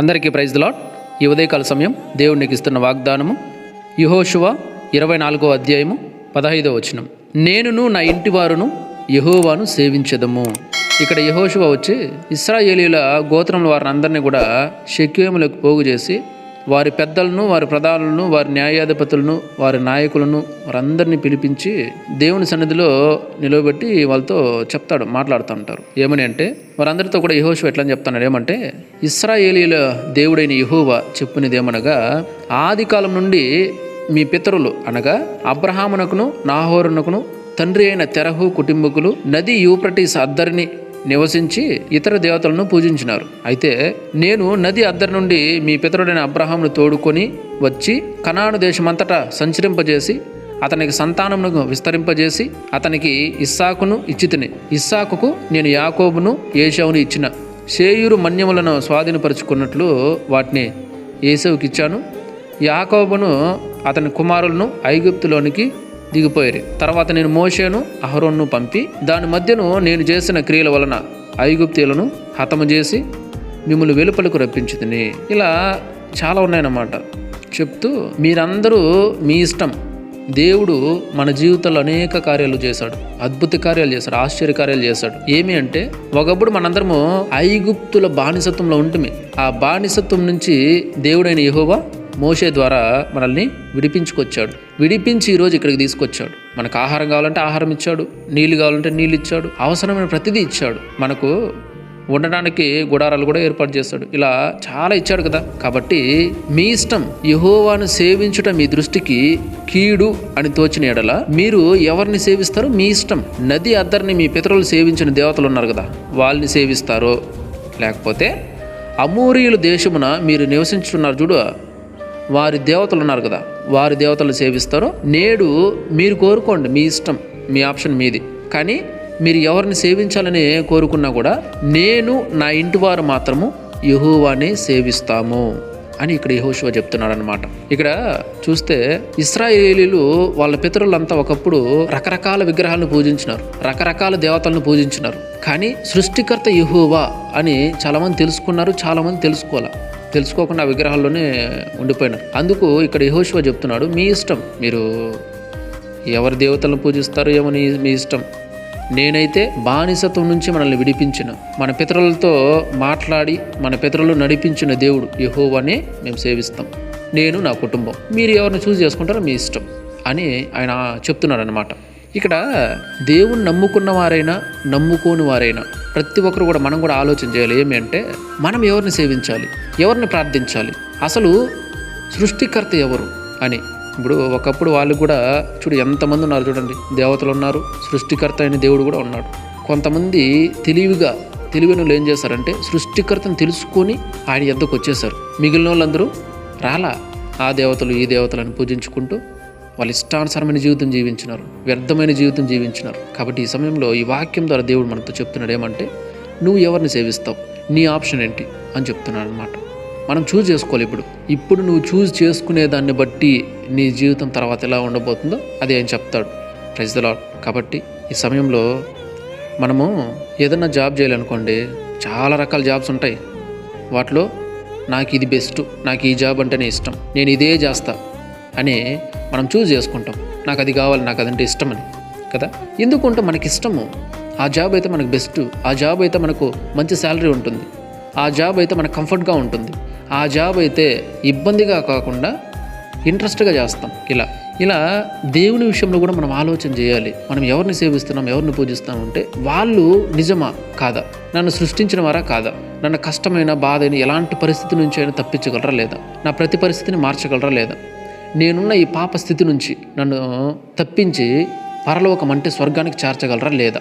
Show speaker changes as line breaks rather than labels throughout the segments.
అందరికీ praise lot ఈ ఉదయకాల సమయం దేవునికి ఇస్తున్న వాగ్దానము. యహోశువ ఇరవై నాలుగో అధ్యాయము పదహైదో వచనం. నేనును నా ఇంటి వారును యహోవాను సేవించదము. ఇక్కడ యహోశువ వచ్చి ఇస్రాయేలీల గోత్రంలో వారిని అందరినీ కూడా షెక్యూములకు పోగు చేసి వారి పెద్దలను వారి ప్రధానులను వారి న్యాయాధిపతులను వారి నాయకులను వారందరినీ పిలిపించి దేవుని సన్నిధిలో నిలవబెట్టి వాళ్ళతో చెప్తాడు మాట్లాడుతూ ఉంటారు. ఏమని అంటే వారందరితో కూడా యహోషు ఎట్లని చెప్తున్నాడు? ఏమంటే ఇస్రాయేలీల దేవుడైన యహోవా చెప్పినది ఏమనగా ఆది కాలం నుండి మీ పితరులు అనగా అబ్రహామునకును నాహోరునకును తండ్రి అయిన తెరహు కుటుంబకులు నది యూప్రటీస్ అద్దరిని నివసించి ఇతర దేవతలను పూజించినారు. అయితే నేను నది అద్దరి నుండి మీ పితరుడైన అబ్రహాంను తోడుకొని వచ్చి కనాను దేశమంతటా సంచరింపజేసి అతనికి సంతానమును విస్తరింపజేసి అతనికి ఇస్సాకును ఇచ్చితిని. ఇస్సాకుకు నేను యాకోబును ఏషావును ఇచ్చిన. సేయూరు మన్యములను స్వాధీనపరుచుకున్నట్లు వాటిని ఏసవుకిచ్చాను యాకోబును అతని కుమారులను ఐగుప్తులోనికి దిగిపోయారు. తర్వాత నేను మోషేను అహరోన్ను పంపి దాని మధ్యను నేను చేసిన క్రియల వలన ఐగుప్తీలను హతము చేసి మిమ్మల్ని వెలుపలకు రప్పించుతుంది ఇలా చాలా ఉన్నాయన్నమాట. చెప్తూ మీరందరూ మీ ఇష్టం. దేవుడు మన జీవితంలో అనేక కార్యాలు చేశాడు. అద్భుత కార్యాలు చేశాడు. ఆశ్చర్య కార్యాలు చేశాడు. ఏమి అంటే ఒకప్పుడు మనందరము ఐగుప్తుల బానిసత్వంలో ఉంటుంది ఆ బానిసత్వం నుంచి దేవుడైన యెహోవా మోషే ద్వారా మనల్ని విడిపించుకొచ్చాడు. విడిపించి ఈరోజు ఇక్కడికి తీసుకొచ్చాడు. మనకు ఆహారం కావాలంటే ఆహారం ఇచ్చాడు నీళ్ళు కావాలంటే నీళ్ళు ఇచ్చాడు అవసరమైన ప్రతిదీ ఇచ్చాడు. మనకు ఉండడానికి గుడారాలు కూడా ఏర్పాటు చేస్తాడు ఇలా చాలా ఇచ్చాడు కదా. కాబట్టి మీ ఇష్టం యహోవాను సేవించుట మీ దృష్టికి కీడు అని తోచిన ఎడల మీరు ఎవరిని సేవిస్తారో? మీ ఇష్టం. నది అద్దరిని మీ పితరులు సేవించిన దేవతలు ఉన్నారు కదా. వాళ్ళని సేవిస్తారో? లేకపోతే అమూరియుల దేశమున మీరు నివసించుతున్నారు చూడు. వారి దేవతలు ఉన్నారు కదా వారి దేవతలు సేవిస్తారో? నేడు మీరు కోరుకోండి మీ ఇష్టం మీ ఆప్షన్ మీది. కానీ మీరు ఎవరిని సేవించాలని కోరుకున్నా కూడా నేను నా ఇంటి వారు మాత్రము యహోవానే సేవిస్తాము అని ఇక్కడ యహోశివ చెప్తున్నాడు అనమాట ఇక్కడ చూస్తే ఇస్రాయేలీలు వాళ్ళ పితరులంతా ఒకప్పుడు రకరకాల విగ్రహాలను పూజించినారు రకరకాల దేవతలను పూజించినారు. కానీ సృష్టికర్త యహోవా అని చాలామంది తెలుసుకున్నారు చాలామంది తెలుసుకోవాలి? తెలుసుకోకుండా విగ్రహాల్లోనే ఉండిపోయినారు అందుకు ఇక్కడ యహోశివ చెప్తున్నాడు మీ ఇష్టం మీరు ఎవరి దేవతలను పూజిస్తారు ఏమో మీ ఇష్టం. నేనైతే బానిసత్వం నుంచి మనల్ని విడిపించిన. మన పితరులతో మాట్లాడి మన పితరులు నడిపించిన దేవుడు. యహోవానే మేము సేవిస్తాం. నేను నా కుటుంబం. మీరు ఎవరిని చూస్ చేసుకుంటారో మీ ఇష్టం. అని ఆయన చెప్తున్నాడు అనమాట ఇక్కడ దేవుణ్ణి నమ్ముకున్న వారైనా నమ్ముకోని వారైనా ప్రతి ఒక్కరు కూడా మనం కూడా ఆలోచన చేయాలి. ఏమి అంటే మనం ఎవరిని సేవించాలి? ఎవరిని ప్రార్థించాలి? అసలు సృష్టికర్త ఎవరు అని. ఇప్పుడు ఒకప్పుడు వాళ్ళు కూడా చూడు ఎంతమంది ఉన్నారు చూడండి. దేవతలు ఉన్నారు సృష్టికర్త అయిన దేవుడు కూడా ఉన్నాడు. కొంతమంది తెలివిగా తెలివిన వాళ్ళు ఏం చేశారంటే సృష్టికర్తను తెలుసుకొని ఆయన ఎద్దకు వచ్చేసారు మిగిలిన వాళ్ళందరూ రాలా ఆ దేవతలు ఈ దేవతలను పూజించుకుంటూ వాళ్ళు ఇష్టానుసారమైన జీవితం జీవించినారు వ్యర్థమైన జీవితం జీవించినారు. కాబట్టి ఈ సమయంలో ఈ వాక్యం ద్వారా దేవుడు మనతో చెప్తున్నాడు ఏమంటే నువ్వు ఎవరిని సేవిస్తావు? నీ ఆప్షన్ ఏంటి? అని చెప్తున్నాడు అనమాట మనం చూజ్ చేసుకోవాలి ఇప్పుడు. ఇప్పుడు నువ్వు చూజ్ చేసుకునే దాన్ని బట్టి నీ జీవితం తర్వాత ఎలా ఉండబోతుందో అది ఆయన చెప్తాడు. ప్రైజ్ ద లాడ్ కాబట్టి ఈ సమయంలో మనము ఏదన్నా జాబ్ చేయాలనుకోండి చాలా రకాల జాబ్స్ ఉంటాయి. వాటిలో నాకు ఇది బెస్ట్ నాకు ఈ జాబ్ అంటేనే ఇష్టం నేను ఇదే చేస్తా అని మనం చూజ్ చేసుకుంటాం. నాకు అది కావాలి నాకు అదంటే ఇష్టమని కదా? ఎందుకుంటే మనకి ఇష్టము ఆ జాబ్ అయితే మనకు బెస్ట్ ఆ జాబ్ అయితే మనకు మంచి శాలరీ ఉంటుంది ఆ జాబ్ అయితే మనకు కంఫర్ట్గా ఉంటుంది ఆ జాబ్ అయితే ఇబ్బందిగా కాకుండా ఇంట్రెస్ట్గా చేస్తాం ఇలా. ఇలా దేవుని విషయంలో కూడా మనం ఆలోచన చేయాలి. మనం ఎవరిని సేవిస్తున్నాం ఎవరిని పూజిస్తున్నాం అంటే వాళ్ళు నిజమా కాదా? నన్ను సృష్టించిన వారా కాదా? నన్ను కష్టమైన బాధ అయిన ఎలాంటి పరిస్థితి నుంచి అయినా తప్పించగలరా లేదా? నా ప్రతి పరిస్థితిని మార్చగలరా లేదా? నేనున్న ఈ పాప స్థితి నుంచి నన్ను తప్పించి పరలోకం అంటే స్వర్గానికి చేర్చగలరా లేదా?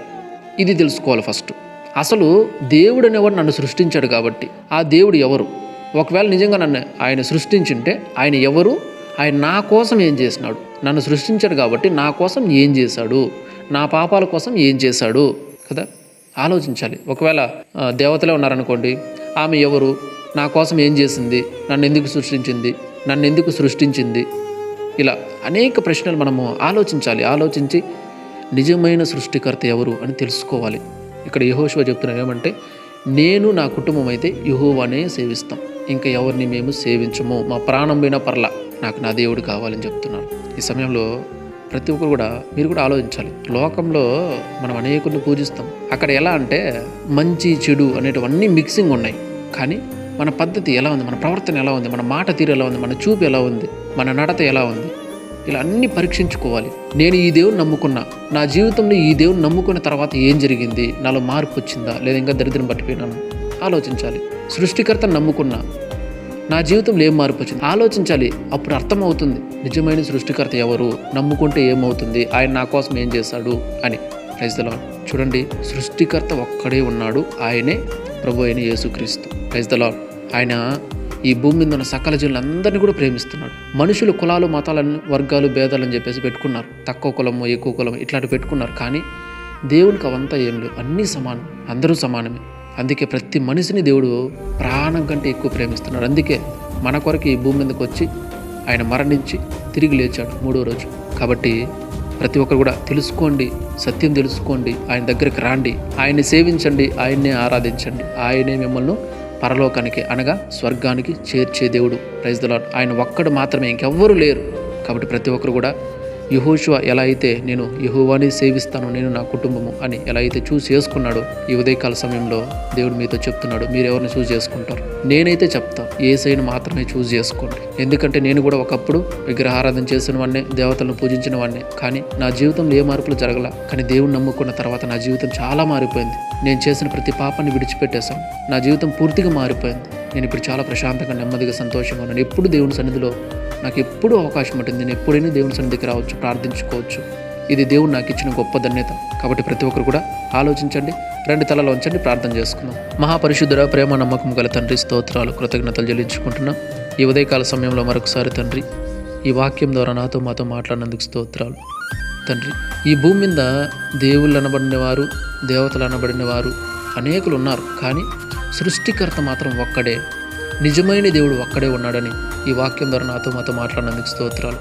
ఇది తెలుసుకోవాలి ఫస్ట్. అసలు దేవుడు అనేవాడు నన్ను సృష్టించాడు కాబట్టి. ఆ దేవుడు ఎవరు? ఒకవేళ నిజంగా నన్ను ఆయన సృష్టించింటే ఆయన ఎవరు? ఆయన నా కోసం ఏం చేసినాడు? నన్ను సృష్టించాడు కాబట్టి నా కోసం ఏం చేశాడు? నా పాపాల కోసం ఏం చేశాడు? కదా? ఆలోచించాలి. ఒకవేళ దేవతలే ఉన్నారనుకోండి ఆమె ఎవరు? నా కోసం ఏం చేసింది? నన్ను ఎందుకు సృష్టించింది? నన్ను ఎందుకు సృష్టించింది? ఇలా అనేక ప్రశ్నలు మనము ఆలోచించాలి. ఆలోచించి నిజమైన సృష్టికర్త ఎవరు అని తెలుసుకోవాలి. ఇక్కడ యహోశివ చెప్తున్నా ఏమంటే నేను నా కుటుంబం అయితే యహోవానే సేవిస్తాం. ఇంకా ఎవరిని మేము సేవించము. మా ప్రాణం పోయినా పర్లా నాకు నా దేవుడు కావాలని చెప్తున్నారు. ఈ సమయంలో ప్రతి ఒక్కరు కూడా మీరు కూడా ఆలోచించాలి. లోకంలో మనం అనేకుల్ని పూజిస్తాం. అక్కడ ఎలా అంటే మంచి చెడు అనేటివన్నీ మిక్సింగ్ ఉన్నాయి. కానీ మన పద్ధతి ఎలా ఉంది? మన ప్రవర్తన ఎలా ఉంది? మన మాట తీరు ఎలా ఉంది? మన చూపు ఎలా ఉంది? మన నడత ఎలా ఉంది? ఇలా అన్ని పరీక్షించుకోవాలి. నేను ఈ దేవుని నమ్ముకున్నా. నా జీవితంలో ఈ దేవుని నమ్ముకున్న తర్వాత ఏం జరిగింది? నాలో మార్పు వచ్చిందా? లేదా ఇంకా దరిద్రం పట్టిపోయినాను ఆలోచించాలి. సృష్టికర్తను నమ్ముకున్నా. నా జీవితంలో ఏం మార్పు వచ్చింది? ఆలోచించాలి. అప్పుడు అర్థమవుతుంది. నిజమైన సృష్టికర్త ఎవరు? నమ్ముకుంటే ఏమవుతుంది? ఆయన నా కోసం ఏం చేశాడు? అని. ప్రైజ్దలో చూడండి. సృష్టికర్త ఒక్కడే ఉన్నాడు. ఆయనే ప్రభు అయిన యేసుక్రీస్తు. ప్రైజ్దలో ఆయన ఈ భూమి మీద ఉన్న సకల జీవులందరినీ కూడా ప్రేమిస్తున్నాడు. మనుషులు కులాలు మతాలను వర్గాలు భేదాలని చెప్పేసి పెట్టుకున్నారు. తక్కువ కులము ఎక్కువ కులము ఇట్లాంటి పెట్టుకున్నారు. కానీ దేవునికి అవంతా ఏం లేవు. అన్నీ సమానం. అందరూ సమానమే. అందుకే ప్రతి మనిషిని దేవుడు ప్రాణం కంటే ఎక్కువ ప్రేమిస్తున్నాడు. అందుకే మన కొరకు ఈ భూమి మీదకి వచ్చి ఆయన మరణించి తిరిగి లేచాడు మూడో రోజు. కాబట్టి ప్రతి ఒక్కరు కూడా తెలుసుకోండి సత్యం తెలుసుకోండి ఆయన దగ్గరికి రాండి. ఆయన్ని సేవించండి ఆయన్నే ఆరాధించండి. ఆయనే మిమ్మల్ని పరలోకానికి అనగా స్వర్గానికి చేర్చే దేవుడు. ప్రైజ్ దలాడ్ ఆయన ఒక్కడు మాత్రమే ఇంకెవ్వరూ లేరు. కాబట్టి ప్రతి ఒక్కరు కూడా యహోషువ ఎలా అయితే నేను యహోవాని సేవిస్తాను నేను నా కుటుంబము అని ఎలా అయితే చూస్ చేసుకున్నాడో ఈ ఉదయకాల సమయంలో దేవుడు మీతో చెప్తున్నాడు. మీరు ఎవరిని చూస్ చేసుకుంటారు? నేనైతే చెప్తాను ఏసైను మాత్రమే చూస్ చేసుకోండి. ఎందుకంటే నేను కూడా ఒకప్పుడు విగ్రహారాధన చేసిన వాడినే దేవతలను పూజించిన వాడినే. కానీ నా జీవితంలో ఏ మార్పులు జరగల కానీ దేవుని నమ్ముకున్న తర్వాత నా జీవితం చాలా మారిపోయింది. నేను చేసిన ప్రతి పాపాన్ని విడిచిపెట్టేశాను నా జీవితం పూర్తిగా మారిపోయింది. నేను ఇప్పుడు చాలా ప్రశాంతంగా నెమ్మదిగా సంతోషంగా ఉన్నాను. ఎప్పుడు దేవుని సన్నిధిలో నాకు ఎప్పుడూ అవకాశం ఉంటుంది. నేను ఎప్పుడైనా దేవుని సన్నిధికి రావచ్చు ప్రార్థించుకోవచ్చు. ఇది దేవుడు నాకు ఇచ్చిన గొప్ప ధన్యత. కాబట్టి ప్రతి ఒక్కరు కూడా ఆలోచించండి రెండు తలలో ఉంచండి ప్రార్థన చేసుకుందాం. మహాపరిశుద్ధుర ప్రేమ నమ్మకం గల తండ్రి స్తోత్రాలు కృతజ్ఞతలు చెల్లించుకుంటున్నాం. ఈ ఉదయకాల సమయంలో మరొకసారి తండ్రి ఈ వాక్యం ద్వారా నాతో మాతో మాట్లాడినందుకు స్తోత్రాలు. తండ్రి ఈ భూమి మీద దేవుళ్ళు అనబడిన వారు దేవతలు అనబడిన వారు అనేకులు ఉన్నారు. కానీ సృష్టికర్త మాత్రం ఒక్కడే. నిజమైన దేవుడు ఒక్కడే ఉన్నాడని ఈ వాక్యం ద్వారా నాతో మాతో మాట్లాడినందుకు స్తోత్రాలు.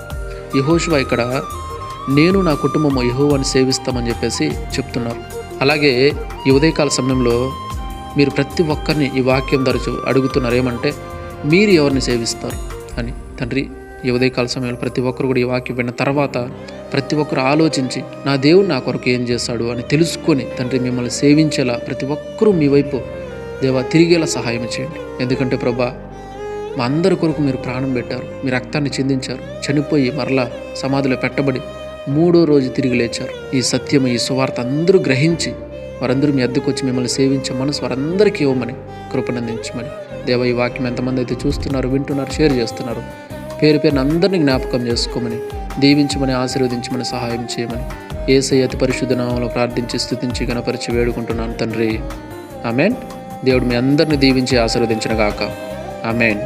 యహోశివ ఇక్కడ నేను నా కుటుంబం యహోవాని సేవిస్తామని చెప్పేసి చెప్తున్నారు. అలాగే ఈ ఉదయకాల సమయంలో మీరు ప్రతి ఒక్కరిని ఈ వాక్యం తరచు అడుగుతున్నారు. ఏమంటే మీరు ఎవరిని సేవిస్తారు? అని. తండ్రి ఈ ఉదయకాల సమయంలో ప్రతి ఒక్కరు కూడా ఈ వాక్యం విన్న తర్వాత ప్రతి ఒక్కరు ఆలోచించి నా దేవుడు నా కొరకు ఏం చేస్తాడు అని తెలుసుకొని తండ్రి మిమ్మల్ని సేవించేలా ప్రతి ఒక్కరూ మీ వైపు దేవా తిరిగేలా సహాయం చేయండి. ఎందుకంటే ప్రభా మా అందరి కొరకు మీరు ప్రాణం పెట్టారు. మీ రక్తాన్ని చిందించారు. చనిపోయి మరలా సమాధిలో పెట్టబడి మూడో రోజు తిరిగి లేచారు. ఈ సత్యము ఈ సువార్త అందరూ గ్రహించి వారందరూ మీ అద్దెకు వచ్చి మిమ్మల్ని సేవించే మనసు వారందరికీ ఇవ్వమని కృపనందించమని. దేవ ఈ వాక్యం ఎంతమంది అయితే చూస్తున్నారు వింటున్నారు షేర్ చేస్తున్నారు పేరు పేరున అందరినీ జ్ఞాపకం చేసుకోమని దీవించమని ఆశీర్వదించమని సహాయం చేయమని ఏసై అతి పరిశుద్ధ నామంలో ప్రార్థించి స్థుతించి గణపరిచి వేడుకుంటున్నాను తండ్రి. ఆమెన్. దేవుడు మీ అందరిని దీవించి ఆశీర్వదించిన గాక. ఆమెన్.